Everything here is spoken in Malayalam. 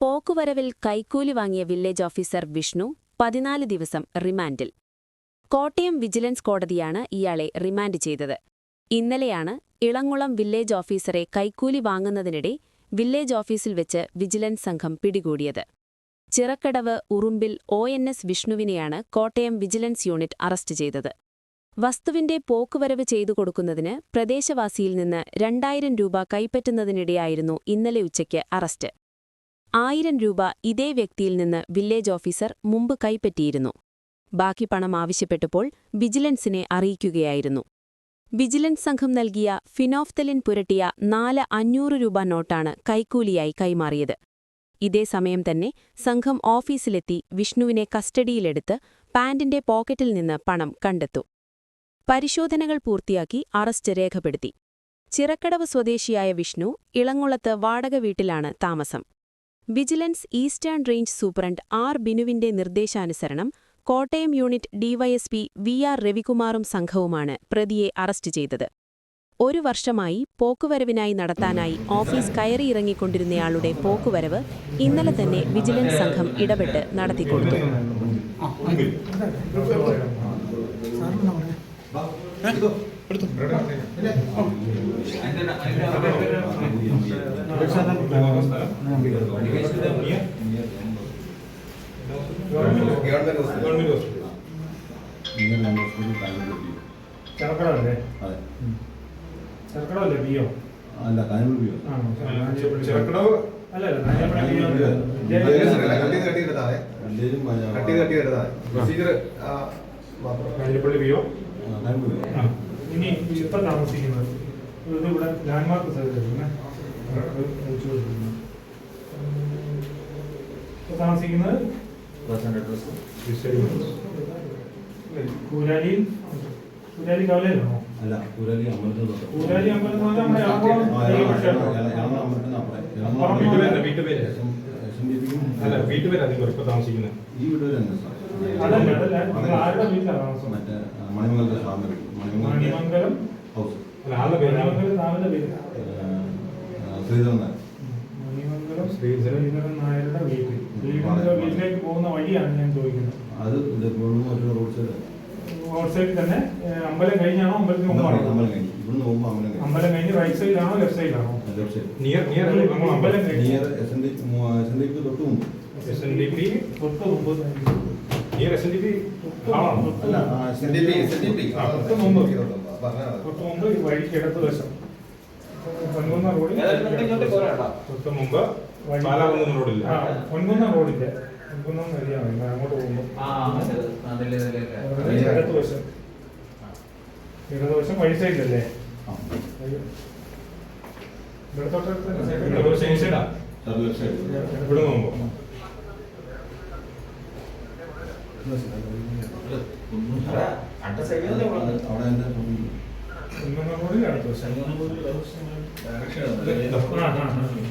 പോക്കുവരവിൽ കൈക്കൂലി വാങ്ങിയ വില്ലേജ് ഓഫീസർ വിഷ്ണു പതിനാല് ദിവസം റിമാൻഡിൽ. കോട്ടയം വിജിലൻസ് കോടതിയാണ് ഇയാളെ റിമാൻഡ് ചെയ്തത്. ഇന്നലെയാണ് ഇളങ്ങുളം വില്ലേജ് ഓഫീസറെ കൈക്കൂലി വാങ്ങുന്നതിനിടെ വില്ലേജ് ഓഫീസിൽ വെച്ച് വിജിലൻസ് സംഘം പിടികൂടിയത്. ചിറക്കടവ് ഉറുമ്പിൽ ഒ എൻ എസ് വിഷ്ണുവിനെയാണ് കോട്ടയം വിജിലൻസ് യൂണിറ്റ് അറസ്റ്റ് ചെയ്തത്. വസ്തുവിന്റെ പോക്കുവരവ് ചെയ്തു കൊടുക്കുന്നതിന് പ്രദേശവാസിയിൽ നിന്ന് രണ്ടായിരം രൂപ കൈപ്പറ്റുന്നതിനിടെയായിരുന്നു ഇന്നലെ ഉച്ചയ്ക്ക് അറസ്റ്റ്. ആയിരം രൂപ ഇതേ വ്യക്തിയിൽ നിന്ന് വില്ലേജ് ഓഫീസർ മുമ്പ് കൈപ്പറ്റിയിരുന്നു. ബാക്കി പണം ആവശ്യപ്പെട്ടപ്പോൾ വിജിലൻസിനെ അറിയിക്കുകയായിരുന്നു. വിജിലൻസ് സംഘം നൽകിയ ഫിനോഫ്തലിൻ പുരട്ടിയ നാല് അഞ്ഞൂറ് രൂപ നോട്ടാണ് കൈക്കൂലിയായി കൈമാറിയത്. ഇതേ സമയം തന്നെ സംഘം ഓഫീസിലെത്തി വിഷ്ണുവിനെ കസ്റ്റഡിയിലെടുത്ത് പാൻറിന്റെ പോക്കറ്റിൽ നിന്ന് പണം കണ്ടെത്തു. പരിശോധനകൾ പൂർത്തിയാക്കി അറസ്റ്റ് രേഖപ്പെടുത്തി. ചിറക്കടവ് സ്വദേശിയായ വിഷ്ണു ഇളങ്ങുളത്ത് വാടക വീട്ടിലാണ് താമസം. Vigilance eastern range superintendent R ബിനുവിന്റെ നിർദ്ദേശാനുസരണം Kottayam unit DySP V R രവികുമാറും സംഘവുമാണ് പ്രതിയെ അറസ്റ്റ് ചെയ്തത്. ഒരു വർഷമായി പോക്കുവരവിനായി നടത്താനായി ഓഫീസ് കയറിയിറങ്ങിക്കൊണ്ടിരുന്നയാളുടെ പോക്കുവരവ് ഇന്നലെ തന്നെ വിജിലൻസ് സംഘം ഇടപെട്ട് നടത്തിക്കൊടുത്തു ഗവൺമെന്റ് ഹോസ്പിറ്റൽ സ്കൂളിൽ കാഞ്ഞൂർ പി പിയോ അല്ല കാഞ്ഞൂർ പി ചിറക്കടവ് പ്രൊസീജിയർ മാത്രം. കാഞ്ഞിരപ്പള്ളി പി ആ. ഇനി ഇപ്പം താമസിക്കുന്നത് ഇത് ഇവിടെ ലാൻഡ്മാർക്ക് സർവീസ് താമസിക്കുന്നത് കൂരാലിയിൽ കൂരാലി കവലയിലാണോ അല്ല കുരലി അമ്പലത്തിൽ കൂരാലി അമ്പലം എന്ന് പറഞ്ഞാൽ നമ്മുടെ എറണാകുളം ആ, റെയിൽവേ ഞങ്ങളെ- സ്റ്റേഷൻ. ഞങ്ങളെ- ഞങ്ങളെ അമ്പലത്തിന് അപ്പുറം. അപ്പുറം ഞങ്ങളെ വീട്ടുപേര്, അല്ല വീട്ടുപേരാ നിങ്ങൾ ഇപ്പൊ താമസിക്കുന്നത് ഈ വീട്ടുപേര്. അതല്ല അതല്ല ആരുടെ വീട്ടിലാണ് താമസം മറ്റേ മണിമംഗലത്തെ മണിമംഗലം ഹൗസ് അല്ല ആളുടെ പേര് താമന്റെ പേര് ശ്രീധരൻ. നായർ. മണിമംഗലം ശ്രീധരൻ. ശ്രീധരൻ നായരുടെ വീട്ടിൽ വീട്ടിലേക്ക് പോകുന്ന വഴിയാണ് ഞാൻ ചോദിക്കുന്നത്. അത് ഇത് ഇവിടുന്ന് ഒരു റോഡ് സൈഡ് റോഡ് സൈഡിൽ തന്നെ അമ്പലം കഴിഞ്ഞാണോ അമ്പലത്തിന് മുമ്പാണോ? അമ്പലം കഴിഞ്ഞു. ഇവിടുന്ന് പോകുമ്പോൾ അമ്പലം കഴിഞ്ഞു. അമ്പലം കഴിഞ്ഞ് റൈറ്റ് സൈഡിലാണോ ലെഫ്റ്റ് സൈഡിലാണോ ലെഫ്റ്റ് സൈഡ് നിയർ നിയർ അമ്പലം near S N D S N ഡിക്ക് തൊട്ട് മുമ്പ്. എസ് എൻ ഡി പി തൊട്ട് മുമ്പ് near S N D P ആണോ? അല്ല ആ, S D P S D P ആ, തൊട്ട് മുമ്പ്. തൊട്ട് മുമ്പ്. വഴിക്ക് ഇടത് വശം. പൊൻകുന്ന റോഡിൽ തൊട്ട് മുമ്പ് പാലാകുന്ന റോഡില്ല? പൊൻകുന്ന റോഡില്ല? പൊൻകുന്നം നദിയാണ് അങ്ങോട്ട് പോകുമ്പോൾ ഇടതുവശം ഇടത് വശം ഇടത് വശം വഴി സൈഡിലല്ലേ? ഇവിടെ തൊട്ടടുത്ത് ലെഫ്റ്റ് സൈഡ്? ഇവിടെ നോക്കുമ്പോ അവിടെ പൊൻകുന്ന റോഡിൽ അടുത്ത ആ ആ.